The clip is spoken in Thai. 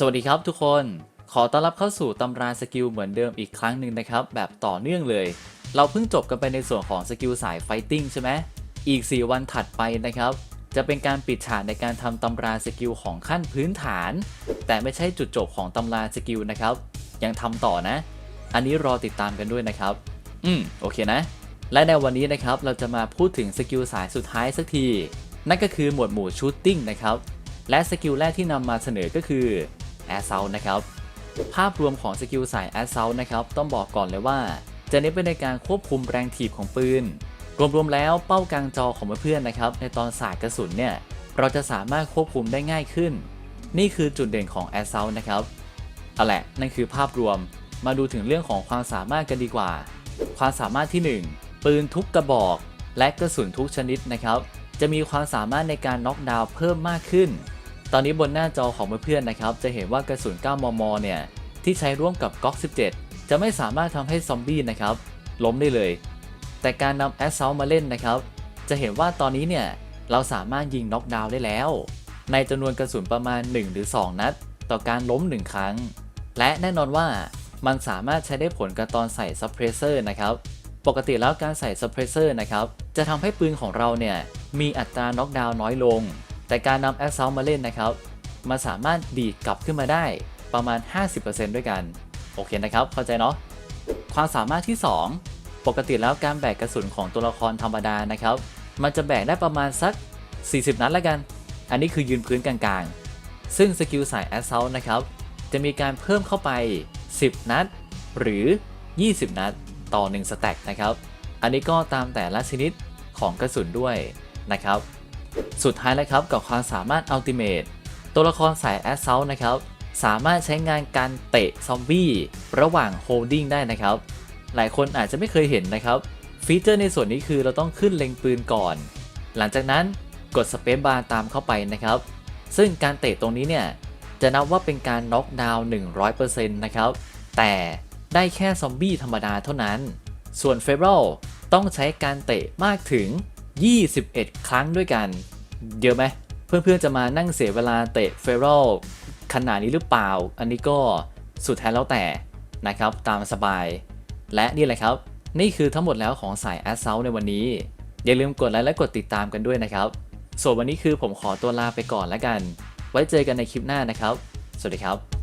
สวัสดีครับทุกคน ขอต้อนรับเข้าสู่ตำราสกิลเหมือนเดิมอีกครั้งหนึ่งนะครับ แบบต่อเนื่องเลย เราเพิ่งจบกันไปในส่วนของสกิลสายไฟติ้งใช่ไหมอีก 4 วันถัดไปนะครับ จะเป็นการปิดฉากในการทำตำราสกิลของขั้นพื้นฐาน แต่ไม่ใช่จุดจบของตำราสกิลนะครับ ยังทำต่อนะ อันนี้รอติดตามกันด้วยนะครับ อืมโอเคนะ และในวันนี้นะครับเราจะมาพูดถึงสกิลสายสุดท้ายสักที นั่นก็คือหมวดหมู่ชูตติ้งนะครับ และสกิลแรกที่นำมาเสนอก็คือ a s s a u l t นะครับ ภาพรวมของสกิลสาย a s s a u l t นะครับ ต้องบอกก่อนเลยว่า จะเน้นไปในการควบคุมแรงถีบของปืน รวมๆแล้วเป้ากลางจอของเพื่อนๆนะครับ ในตอนสาดกระสุนเนี่ย เราจะสามารถควบคุมได้ง่ายขึ้น นี่คือจุดเด่นของ a s s a u l t นะครับเอาแหละนั่นคือภาพรวมมาดูถึงเรื่องของความสามารถกันดีกว่า ความสามารถที่ 1 ปืนทุกกระบอก และกระสุนทุกชนิดนะครับ จะมีความสามารถในการน็อกดาวน์เพิ่มมากขึ้น ตอนนี้บนหน้าจอของเพื่อนๆนะครับ จะเห็นว่ากระสุน 9 มม เนี่ย ที่ใช้ร่วมกับก๊อก 17 จะไม่สามารถทำให้ซอมบี้นะครับ ล้มได้เลย แต่การนำแอสเซลมาเล่นนะครับ จะเห็นว่าตอนนี้เนี่ย เราสามารถยิงน็อกดาวน์ได้แล้ว ในจำนวนกระสุนประมาณ 1 หรือ 2 นัด ต่อการล้ม 1 ครั้ง และแน่นอนว่ามันสามารถใช้ได้ผลกับตอนใส่ซับเพรสเซอร์นะครับ ปกติแล้วการใส่ซับเพรสเซอร์นะครับ จะทำให้ปืนของเราเนี่ย มีอัตราน็อกดาวน์น้อยลง แต่การนำแอสเซลมาเล่นนะครับ มันสามารถดีดกลับขึ้นมาได้ประมาณ 50%ด้วยกัน โอเคนะครับ เข้าใจเนาะ ความสามารถที่ 2 ปกติแล้วการแบกกระสุนของตัวละครธรรมดานะครับ มันจะแบกได้ประมาณสัก 40 นัดล้วกัน อันนี้คือยืนพื้นกลางๆ ซึ่งสกิลสาย Assault นะครับ จะมีการเพิ่มเข้าไป 10 นัด หรือ 20 นัด ต่อ 1 สแต็กนะครับ อันนี้ก็ตามแต่ละชนิดของกระสุนด้วยนะครับ สุดท้ายแล้วครับกับความสามารถ Ultimate ตัวละครสาย Assault นะครับ สามารถใช้งานการเตะซอมบี้ระหว่าง Holding ได้นะครับ หลายคนอาจจะไม่เคยเห็นนะครับ ฟีเจอร์ในส่วนนี้คือเราต้องขึ้นเล็งปืนก่อน หลังจากนั้นกดสเปซบาร์ตามเข้าไปนะครับ ซึ่งการเตะตรงนี้เนี่ย จะนับว่าเป็นการน็อกดาวน์100%นะครับ แต่ได้แค่ซอมบี้ธรรมดาเท่านั้น ส่วนเฟเบิลต้องใช้การเตะมากถึง 21 ครั้งด้วยกัน เยอะไหม เพื่อนๆจะมานั่งเสียเวลาเตะเฟเบลขนาดนี้หรือเปล่า อันนี้ก็สุดแท้แล้วแต่นะครับตามสบาย และนี่แหละครับ นี่คือทั้งหมดแล้วของสาย a s s a u l t ในวันนี้ อย่าลืมกดไลค์และกดติดตามกันด้วยนะครับ ส่วนวันนี้คือผมขอตัวลาไปก่อนแล้วกัน ไว้เจอกันในคลิปหน้านะครับ สวัสดีครับ